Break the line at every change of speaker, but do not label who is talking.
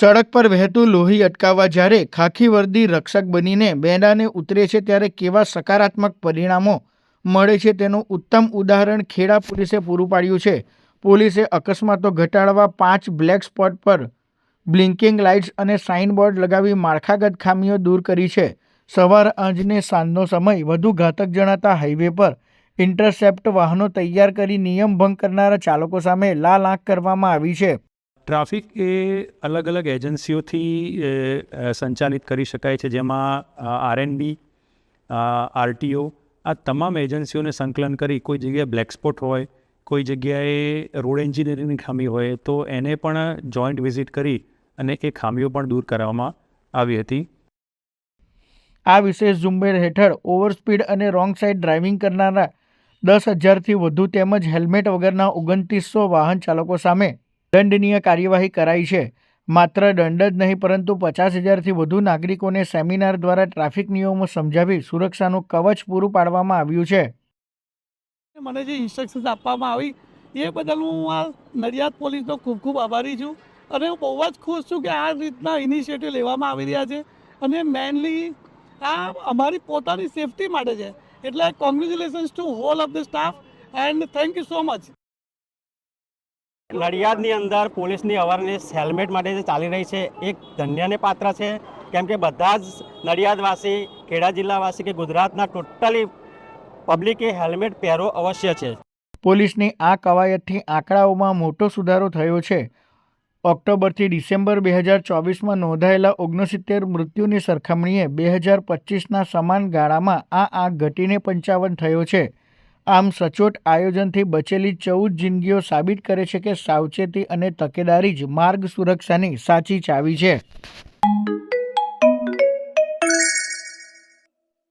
સડક પર વહેતું લોહી અટકાવવા જ્યારે ખાખી વર્દી રક્ષક બનીને બેડાને ઉતરે છે ત્યારે કેવા સકારાત્મક પરિણામો મળે છે તેનું ઉત્તમ ઉદાહરણ ખેડા પોલીસે પૂરું પાડ્યું છે. પોલીસે અકસ્માતો ઘટાડવા પાંચ બ્લેક સ્પોટ પર બ્લિંકિંગ લાઇટ્સ અને સાઇનબોર્ડ લગાવી માળખાગત ખામીઓ દૂર કરી છે. સવાર આંજને સાંજનો સમય વધુ ઘાતક જણાતા હાઈવે પર ઇન્ટરસેપ્ટ વાહનો તૈયાર કરી નિયમ ભંગ કરનારા ચાલકો સામે લાલ આંખ કરવામાં આવી છે.
ટ્રાફિક એ અલગ અલગ એજન્સીઓથી સંચાલિત કરી શકાય છે. જેમાં આરએનબી આરટીઓ આ તમામ એજન્સીઓને સંકલન કરી કોઈ જગ્યાએ બ્લેક સ્પોટ હોય, કોઈ જગ્યાએ રોડ એન્જિનિયરિંગની ખામી હોય, તો એને પણ જોઈન્ટ વિઝિટ કરી અને એ ખામીઓ પણ દૂર કરવામાં આવી હતી.
આ વિશેષ ઝુંબેર હેઠળ ઓવરસ્પીડ અને રોંગ સાઇડ ડ્રાઇવિંગ કરનારા દસ હજારથી વધુ તેમજ હેલ્મેટ વગરના ઓગણત્રીસો વાહન ચાલકો સામે દંડનીય કાર્યવાહી કરાઈ છે. માત્ર દંડ જ નહીં, પરંતુ પચાસ હજારથી વધુ નાગરિકોને સેમિનાર દ્વારા ટ્રાફિક નિયમો સમજાવી સુરક્ષાનું કવચ પૂરું પાડવામાં આવ્યું છે.
મને જે ઇન્સ્ટ્રક્શન્સ આપવામાં આવી, એ બદલ હું આ નડિયાદ પોલીસનો ખૂબ ખૂબ આભારી છું. અને હું બહુ જ ખુશ છું કે આ રીતના ઇનિશિયેટિવ લેવામાં આવી રહ્યા છે. અને મેનલી આ અમારી પોતાની સેફટી માટે છે. એટલે congratulations to whole of the staff and thank you so much
નડિયાદની અંદર પોલીસની અવેરનેસ હેલ્મેટ માટે જે ચાલી રહી છે, એક ધન્યને પાત્ર છે. કેમ કે બધા જ નડિયાદવાસી, ખેડા જિલ્લાવાસી કે ગુજરાતના ટોટલી પબ્લિકે હેલ્મેટ પહેરવો અવશ્ય છે.
પોલીસની આ કવાયતથી આંકડાઓમાં મોટો સુધારો થયો છે. ઓક્ટોબરથી ડિસેમ્બર બે હજાર ચોવીસમાં નોંધાયેલા ઓગણસિત્તેર મૃત્યુની સરખામણીએ બે હજાર પચીસના સમાન ગાળામાં આ આંક ઘટીને પંચાવન થયો છે. આમ સચોટ આયોજનથી બચેલી ચૌદ જિંદગીઓ સાબિત કરે છે કે સાવચેતી અને તકેદારી જ માર્ગ સુરક્ષાની સાચી ચાવી છે.